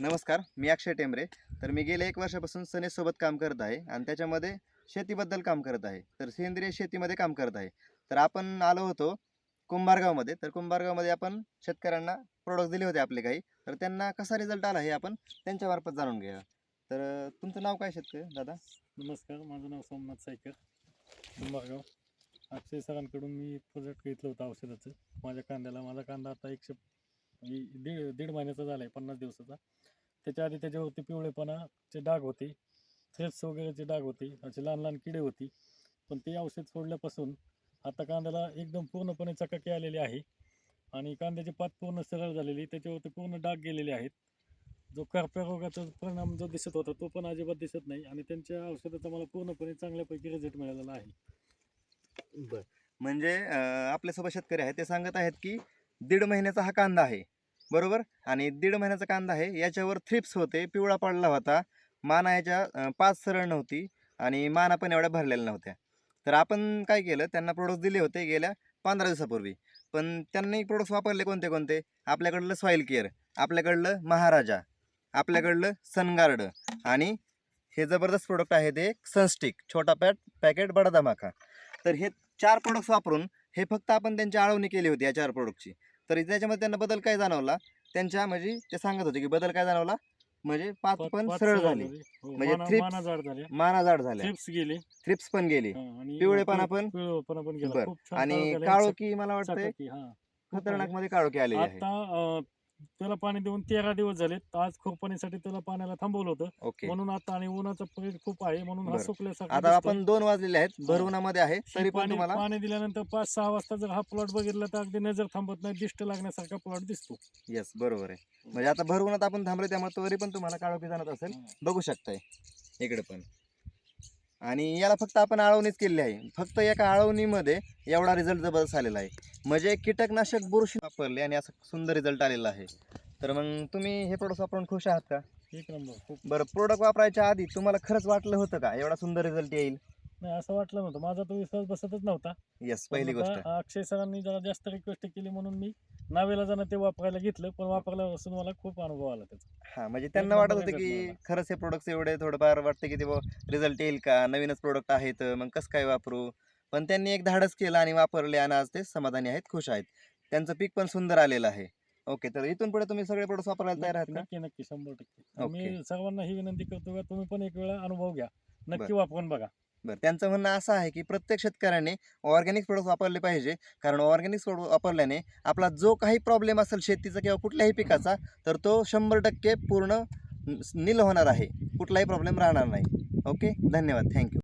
नमस्कार मी अक्षय टेंबरे. तर मी गेल्या एक वर्षापासून सनेसोबत काम करत आहे आणि त्याच्यामध्ये शेतीबद्दल काम करत आहे. तर सेंद्रिय शेतीमध्ये काम करत आहे. तर आपण आलो होतो कुंभारगावमध्ये. तर कुंभारगावमध्ये आपण शेतकऱ्यांना प्रोडक्ट दिले होते आपले काही. तर त्यांना कसा रिझल्ट आला हे आपण त्यांच्यामार्फत जाणून घेऊया. तर तुमचं नाव काय शेतकरी दादा? नमस्कार माझं नाव सोमनाथ सायकर कुंभारगाव. अक्षय सरांकडून मी प्रोजेक्ट घेतलं होतं औषधाचं. माझ्या कांद्याला. माझा कांदा आता एकशे दीड दीड महिन्याचा झाला आहे पन्नास दिवसाचा. त्याच्या आधी त्याच्यावरती पिवळेपणाचे डाग होते. थ्रेप्स वगैरेचे डाग होते. असे लहान लहान किडे होती. पण ते औषध सोडल्यापासून आता कांद्याला एकदम पूर्णपणे चकाकी आलेली आहे. आणि कांद्याची पात पूर्ण सरळ झालेली त्याच्यावरती पूर्ण डाग गेलेले आहेत. जो कर्प्या रोगाचा परिणाम जो दिसत होता तो पण अजिबात दिसत नाही. आणि त्यांच्या औषधाचा मला पूर्णपणे चांगल्यापैकी रिझल्ट मिळालेला आहे. बर. म्हणजे आपल्यासोबत शेतकरी आहे ते सांगत आहेत की दीड महिन्याचा हा कांदा आहे. बरोबर? आणि दीड महिन्याचा कांदा आहे. याच्यावर थ्रिप्स होते. पिवळा पडला होता. माना याच्या पाच सरळ नव्हती आणि माना पण एवढ्या भरलेल्या नव्हत्या. तर आपण काय केलं? त्यांना प्रोडक्ट्स दिले होते गेल्या पंधरा दिवसापूर्वी. पण त्यांनी प्रोडक्ट्स वापरले कोणते कोणते? आपल्याकडलं सॉईल केअर आपल्याकडलं महाराजा आपल्याकडलं सनगार्ड आणि हे जबरदस्त प्रोडक्ट आहे ते सनस्टिक छोटा पॅट पॅकेट बडा धमाका. तर हे चार प्रोडक्ट्स वापरून हे फक्त आपण त्यांची आळवणी केली होती या चार प्रोडक्टची तर त्याच्यामध्ये त्यांना बदल काय जाणवला? त्यांच्या म्हणजे ते सांगत होते की बदल काय जाणवला? म्हणजे पाच पण सरळ झाली. हो, म्हणजे माना- जाड झाले. झाल्या. थ्रिप्स गेले. थ्रिप्स पण गेली. पिवळेपणा पिवळे- पण? आणि काळोखी मला वाटतंय. खतरनाकमध्ये काळोखी आहे. आता त्याला पाणी देऊन तेरा दिवस झाले आज खुरपणीसाठी त्याला पाण्याला थांबवलं होतं. ओके. म्हणून आता आणि उन्हाचा पिरियड खूप आहे. म्हणून हा बरं. सुकल्यासारखा आता दिसतोय. आपण दोन वाजलेले आहेत. भरवणामध्ये आहे. तरी पण पाणी तुम्हाला पाणी दिल्यानंतर पाच सहा वाजता जर हा प्लॉट बघितला तर अगदी नजर थांबत नाही. दिष्ट लागण्यासारखा प्लॉट दिसतो. येस बरोबर आहे. म्हणजे आता भरवणात आपण थांबलो त्यामुळे तरी पण तुम्हाला काळोखी जाणत असेल. बघू शकताय. इकडे पण. आणि याला फक्त आपण आळवणीच केलेली आहे. फक्त एका आळवणीमध्ये एवढा रिझल्ट जबरदस्त आलेला आहे. म्हणजे कीटकनाशक बुरशी वापरले आणि असं सुंदर रिझल्ट आलेला आहे. तर मग तुम्ही हे प्रोडक्ट वापरून खुश आहात का? एक नंबर खूप. बरं प्रोडक्ट वापरायच्या आधी तुम्हाला खरंच वाटलं होतं का? एवढा सुंदर रिझल्ट येईल? नाही असं वाटलं नव्हतं. माझा तो विश्वास बसतच नव्हता. येस पहिली गोष्ट. अक्षय सरांनी जरा जास्त रिक्वेस्ट केली म्हणून मी नावेला जाणं ते वापरायला घेतलं पण वापरल्यापासून मला खूप अनुभव आला त्याचा. हा म्हणजे त्यांना वाटत होतं की. खरंच हे प्रोडक्ट्स एवढे थोडंफार वाटतं की ते रिझल्ट येईल का? नवीनच प्रोडक्ट आहेत मग कसं काय वापरू? पण त्यांनी एक धाडस केलं आणि वापरले आणि आज ते समाधानी आहेत खुश आहेत. त्यांचं पीक पण सुंदर आलेलं आहे. ओके तर इथून पुढे तुम्ही सगळे प्रोडक्ट्स वापरायला तयार आहात का? नक्की नक्की शंभर टक्के. ओके. मी सर्वांना ही विनंती करतो का तुम्ही पण एक वेळा अनुभव घ्या. नक्की. वापरून बघा. बरं त्यांचं म्हणणं असं आहे की प्रत्येक शेतकऱ्याने ऑर्गॅनिक प्रोडक्ट वापरले पाहिजे. कारण ऑर्गॅनिक प्रोडक्ट वापरल्याने आपला जो काही प्रॉब्लेम असेल शेतीचा किंवा कुठल्याही पिकाचा तर तो शंभर टक्के पूर्ण नील होणार आहे. कुठलाही प्रॉब्लेम राहणार नाही. ओके? धन्यवाद. थँक्यू.